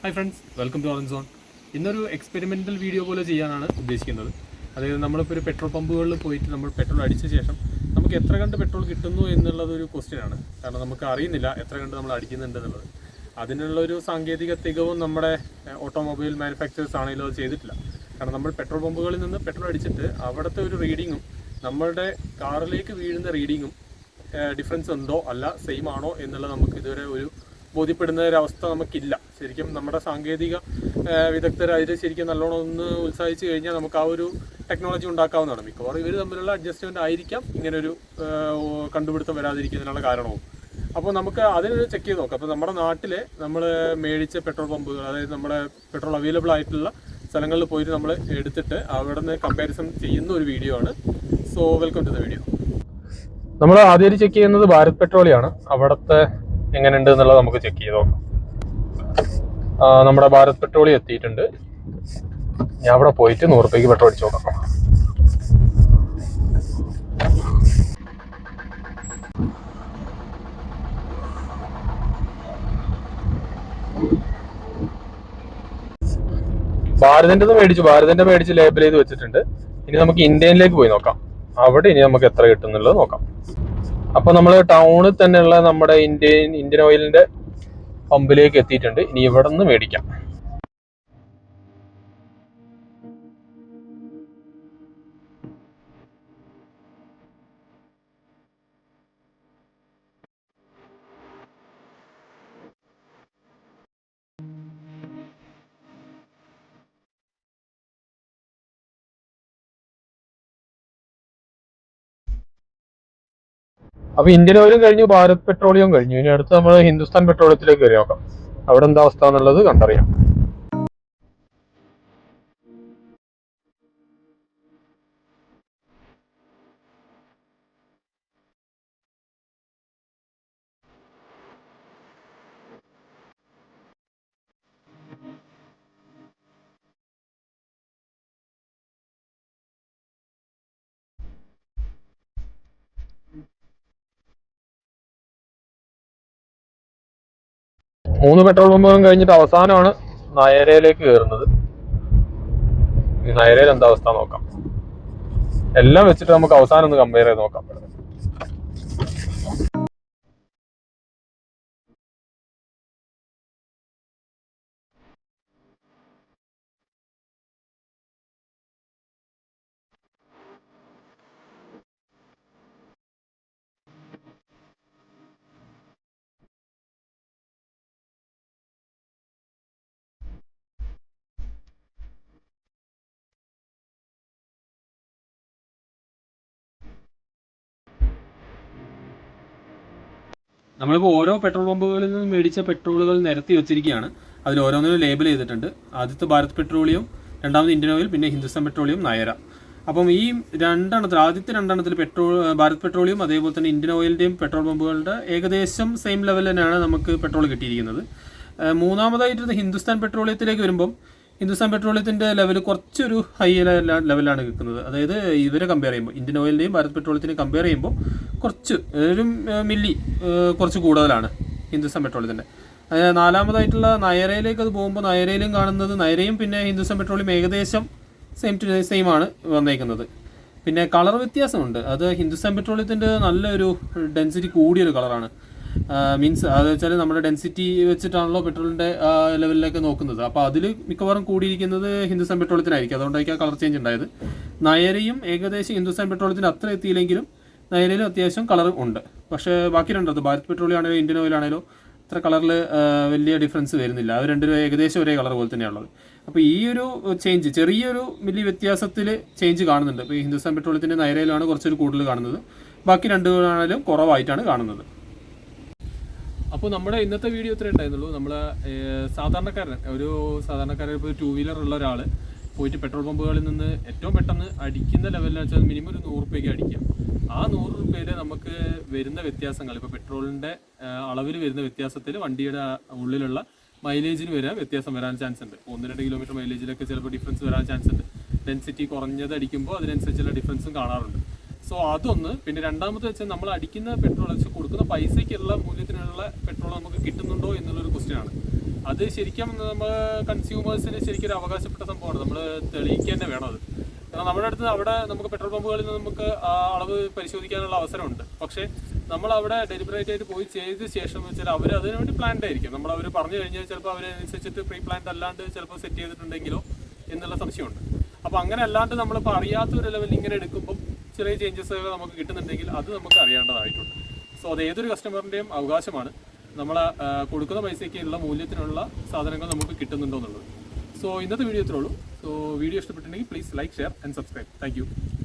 Hi friends welcome to orange ഇന്നൊരു experimental video പോലെ ചെയ്യാനാണ് ഉദ്ദേശിക്കുന്നത്. അതായത് നമ്മളിപ്പോൾ ഒരു പെട്രോൾ പമ്പുകളിൽ പോയിട്ട് നമ്മൾ പെട്രോൾ അടിച്ച ശേഷം നമുക്ക് എത്ര കണ്ട് പെട്രോൾ കിട്ടുന്നു എന്നുള്ളത് ഒരു ക്വസ്റ്റ്യൻ ആണ്. കാരണം നമുക്ക് അറിയുന്നില്ല എത്ര കണ്ട് നമ്മൾ അടിക്കുന്നുണ്ട് എന്നുള്ളത്. അതിനുള്ളൊരു സാങ്കേതിക തികവും നമ്മുടെ ഓട്ടോമൊബൈൽ മാനുഫാക്ചറേഴ്സ് ആണെങ്കിലും അത് ചെയ്തിട്ടില്ല. കാരണം നമ്മൾ പെട്രോൾ പമ്പുകളിൽ നിന്ന് പെട്രോൾ അടിച്ചിട്ട് അവിടുത്തെ ഒരു റീഡിങ്ങും നമ്മളുടെ കാറിലേക്ക് വീഴുന്ന റീഡിങ്ങും ഡിഫറൻസ് ഉണ്ടോ അല്ല സെയിം ആണോ എന്നുള്ളത് നമുക്ക് ഇതുവരെ ഒരു ബോധ്യപ്പെടുന്ന ഒരവസ്ഥ നമുക്കില്ല. ശരിക്കും നമ്മുടെ സാങ്കേതിക വിദഗ്ധർ അതിൽ ശരിക്കും നല്ലോണം ഒന്ന് ഉത്സാഹിച്ചു കഴിഞ്ഞാൽ നമുക്ക് ആ ഒരു ടെക്നോളജി ഉണ്ടാക്കാവുന്നതാണ്. മിക്കവാറും ഇവർ തമ്മിലുള്ള അഡ്ജസ്റ്റ്മെന്റ് ആയിരിക്കാം ഇങ്ങനൊരു കണ്ടുപിടുത്തം വരാതിരിക്കുന്നതിനുള്ള കാരണവും. അപ്പോൾ നമുക്ക് അതിനൊരു ചെക്ക് ചെയ്ത് നോക്കാം. അപ്പോൾ നമ്മുടെ നാട്ടിൽ നമ്മൾ മേടിച്ച പെട്രോൾ പമ്പുകൾ അതായത് നമ്മുടെ പെട്രോൾ അവൈലബിൾ ആയിട്ടുള്ള സ്ഥലങ്ങളിൽ പോയിട്ട് നമ്മൾ എടുത്തിട്ട് അവിടെ നിന്ന് കമ്പാരിസൺ ചെയ്യുന്ന ഒരു വീഡിയോ ആണ്. So welcome to the video നമ്മൾ ആദ്യം ചെക്ക് ചെയ്യുന്നത് ഭാരത് പെട്രോളിയാണ്. അവിടുത്തെ എങ്ങനെയുണ്ട് എന്നുള്ളത് നമുക്ക് ചെക്ക് ചെയ്ത് നോക്കാം. നമ്മുടെ ഭാരത് പെട്രോളിയം എത്തിയിട്ടുണ്ട്. ഞാൻ അവിടെ പോയിട്ട് നൂറ് രൂപയ്ക്ക് പെട്രോൾ അടിച്ചു നോക്കാം ഭാരതിന്റെ മേടിച്ചു. ഭാരതിന്റെ മേടിച്ച് ലേബൽ ചെയ്ത് വെച്ചിട്ടുണ്ട്. ഇനി നമുക്ക് ഇന്ത്യയിലേക്ക് പോയി നോക്കാം. അവിടെ ഇനി നമുക്ക് എത്ര കിട്ടുന്നുള്ളത് നോക്കാം. അപ്പൊ നമ്മൾ ടൗണിൽ തന്നെയുള്ള നമ്മുടെ ഇന്ത്യൻ ഇന്ത്യൻ ഓയിലിന്റെ പമ്പിലേക്ക് എത്തിയിട്ടുണ്ട്. ഇനി ഇവിടെ നിന്ന് മേടിക്കാം. അപ്പൊ ഇന്ത്യൻ ഓയിലും കഴിഞ്ഞു ഭാരത് പെട്രോളിയം കഴിഞ്ഞു. ഇനി അടുത്ത് നമ്മൾ ഹിന്ദുസ്ഥാൻ പെട്രോളിയത്തിലേക്ക് നോക്കാം. അവിടെ എന്താ അവസ്ഥ എന്നുള്ളത് കണ്ടറിയാം. മൂന്ന് പെട്രോൾ പമ്പുകളും കഴിഞ്ഞിട്ട് അവസാനമാണ് നയരയിലേക്ക് കയറുന്നത്. നയരയിൽ എന്താ അവസ്ഥ നോക്കാം. എല്ലാം വെച്ചിട്ട് നമുക്ക് അവസാനം ഒന്ന് കമ്പയർ ചെയ്ത് നോക്കാം. നമ്മളിപ്പോൾ ഓരോ പെട്രോൾ പമ്പുകളിൽ നിന്ന് മേടിച്ച പെട്രോളുകൾ നിരത്തി വെച്ചിരിക്കുകയാണ്. അതിൽ ഓരോന്നിനും ലേബൽ ചെയ്തിട്ടുണ്ട്. ആദ്യത്തെ ഭാരത് പെട്രോളിയം രണ്ടാമത് ഇന്ത്യൻ ഓയിൽ പിന്നെ ഹിന്ദുസ്ഥാൻ പെട്രോളിയം നയര. അപ്പം ഈ രണ്ടെണ്ണത്തിൽ ആദ്യത്തെ രണ്ടെണ്ണത്തിൽ പെട്രോൾ ഭാരത് പെട്രോളിയം അതേപോലെ തന്നെ ഇന്ത്യൻ ഓയിലിന്റെയും പെട്രോൾ പമ്പുകളുടെ ഏകദേശം സെയിം ലെവൽ തന്നെയാണ് നമുക്ക് പെട്രോൾ കിട്ടിയിരിക്കുന്നത്. മൂന്നാമതായിട്ട് ഹിന്ദുസ്ഥാൻ പെട്രോളിയത്തിലേക്ക് വരുമ്പം ഹിന്ദുസ്ഥാൻ പെട്രോളിയത്തിന്റെ ലെവൽ കുറച്ചൊരു ഹൈ ലെവലാണ് നിൽക്കുന്നത്. അതായത് ഇവരെ കമ്പയർ ചെയ്യുമ്പോൾ ഇന്ത്യൻ ഓയിലിന്റെയും ഭാരത് പെട്രോളിയത്തിനെയും കമ്പയർ ചെയ്യുമ്പോൾ കുറച്ച് ഒരു മില്ലി കുറച്ച് കൂടുതലാണ് ഹിന്ദുസ്ഥാൻ പെട്രോളിയത്തിന്റെ അതായത് നാലാമതായിട്ടുള്ള നയരയിലേക്ക് അത് പോകുമ്പോൾ നയരയിലും കാണുന്നത് നയരയും പിന്നെ ഹിന്ദുസ്ഥാൻ പെട്രോളിയം ഏകദേശം സെയിം ടു സെയിം ആണ് വന്നേക്കുന്നത്. പിന്നെ കളർ വ്യത്യാസമുണ്ട്. അത് ഹിന്ദുസ്ഥാൻ പെട്രോളിയത്തിന്റെ നല്ലൊരു ഡെൻസിറ്റി കൂടിയൊരു കളറാണ് മീൻസ് അത് വെച്ചാൽ നമ്മുടെ ഡെൻസിറ്റി വെച്ചിട്ടാണല്ലോ പെട്രോളിന്റെ ലെവലിലേക്ക് നോക്കുന്നത്. അപ്പോൾ അതിൽ മിക്കവാറും കൂടിയിരിക്കുന്നത് ഹിന്ദുസ്ഥാൻ പെട്രോളിയത്തിനായിരിക്കും അതുകൊണ്ടായിരിക്കും ആ കളർ ചേഞ്ച് ഉണ്ടായത്. നയരയും ഏകദേശം ഹിന്ദുസ്ഥാൻ പെട്രോളിയത്തിന് അത്ര എത്തിയില്ലെങ്കിലും നയരയിലും അത്യാവശ്യം കളർ ഉണ്ട്. പക്ഷേ ബാക്കി രണ്ടത് ഭാരത് പെട്രോളിയം ആണെങ്കിലും ഇന്ത്യൻ ഓയിൽ ആണെങ്കിലും അത്ര കളറിൽ വലിയ ഡിഫറൻസ് വരുന്നില്ല. അത് രണ്ടും ഏകദേശം ഒരേ കളർ പോലെ തന്നെയാണുള്ളത്. അപ്പോൾ ഈ ഒരു ചേഞ്ച് ചെറിയൊരു വലിയ വ്യത്യാസത്തിൽ ചേഞ്ച് കാണുന്നുണ്ട്. ഇപ്പോൾ ഹിന്ദുസ്ഥാൻ പെട്രോളിയത്തിന്റെ നയരയിലാണ് കുറച്ചൊരു കൂടുതൽ കാണുന്നത്. ബാക്കി രണ്ടുപേരാണെങ്കിലും കുറവായിട്ടാണ് കാണുന്നത്. അപ്പോൾ നമ്മുടെ ഇന്നത്തെ വീഡിയോ ഇത്രേ ഉണ്ടായിരുന്നുള്ളൂ. നമ്മൾ സാധാരണക്കാരൻ ഒരു സാധാരണക്കാരൻ ഇപ്പോൾ ടൂ വീലർ ഉള്ള ഒരാൾ പോയിട്ട് പെട്രോൾ പമ്പുകളിൽ നിന്ന് ഏറ്റവും പെട്ടെന്ന് അടിക്കുന്ന ലെവലിൽ വെച്ചാൽ മിനിമം ഒരു നൂറ് രൂപയ്ക്ക് അടിക്കാം. ആ നൂറ് രൂപയിൽ നമുക്ക് വരുന്ന വ്യത്യാസങ്ങൾ ഇപ്പോൾ പെട്രോളിന്റെ അളവിൽ വരുന്ന വ്യത്യാസത്തിൽ വണ്ടിയുടെ ഉള്ളിലുള്ള മൈലേജിന് വരെ വ്യത്യാസം വരാൻ ചാൻസ് ഉണ്ട്. ഒന്ന് രണ്ട് കിലോമീറ്റർ മൈലേജിലൊക്കെ ചിലപ്പോൾ ഡിഫറൻസ് വരാൻ ചാൻസ് ഉണ്ട്. ഡെൻസിറ്റി കുറഞ്ഞത് അടിക്കുമ്പോൾ അതിനനുസരിച്ചുള്ള ഡിഫറൻസും കാണാറുണ്ട്. സോ അതൊന്ന്. പിന്നെ രണ്ടാമത്തെ വെച്ചാൽ നമ്മൾ അടിക്കുന്ന പെട്രോൾ വെച്ച് കൊടുക്കുന്ന പൈസയ്ക്കുള്ള മൂല്യത്തിനുള്ള പെട്രോൾ നമുക്ക് കിട്ടുന്നുണ്ടോ എന്നുള്ളൊരു ക്വസ്റ്റ്യൻ ആണ്. അത് ശരിക്കും നമ്മൾ കൺസ്യൂമേഴ്സിന് ശരിക്കും ഒരു അവകാശപ്പെട്ട സംഭവമാണ്. നമ്മൾ തെളിയിക്കുക തന്നെ വേണം അത്. കാരണം നമ്മുടെ അടുത്ത് അവിടെ നമുക്ക് പെട്രോൾ പമ്പുകളിൽ നിന്ന് നമുക്ക് ആ അളവ് പരിശോധിക്കാനുള്ള അവസരമുണ്ട്. പക്ഷേ നമ്മൾ അവിടെ ഡെലിബറേറ്റ് ആയിട്ട് പോയി ചെയ്ത ശേഷം എന്ന് വെച്ചാൽ അവർ അതിനു വേണ്ടി പ്ലാൻഡ് ആയിരിക്കും. നമ്മൾ അവർ പറഞ്ഞു കഴിഞ്ഞാൽ ചിലപ്പോൾ അവരനുസരിച്ചിട്ട് പ്രീ പ്ലാൻഡ് അല്ലാണ്ട് ചിലപ്പോൾ സെറ്റ് ചെയ്തിട്ടുണ്ടെങ്കിലോ എന്നുള്ള സംശയമുണ്ട്. അപ്പോൾ അങ്ങനെ അല്ലാണ്ട് നമ്മളിപ്പോൾ അറിയാത്ത ഒരു ലെവലിൽ ഇങ്ങനെ എടുക്കുമ്പോൾ ചെറിയ ചേഞ്ചസ് നമുക്ക് കിട്ടുന്നുണ്ടെങ്കിൽ അത് നമുക്ക് അറിയേണ്ടതായിട്ടുണ്ട്. സോ അത് ഏതൊരു കസ്റ്റമറിന്റെയും അവകാശമാണ്. നമ്മൾ കൊടുക്കുന്ന പൈസയ്ക്കുള്ള മൂല്യത്തിനുള്ള സാധനങ്ങൾ നമുക്ക് കിട്ടുന്നുണ്ടോ എന്നുള്ളത്. സോ ഇന്നത്തെ വീഡിയോ ഇത്രയുള്ളൂ സോ വീഡിയോ ഇഷ്ടപ്പെട്ടിട്ടുണ്ടെങ്കിൽ please like share and subscribe thank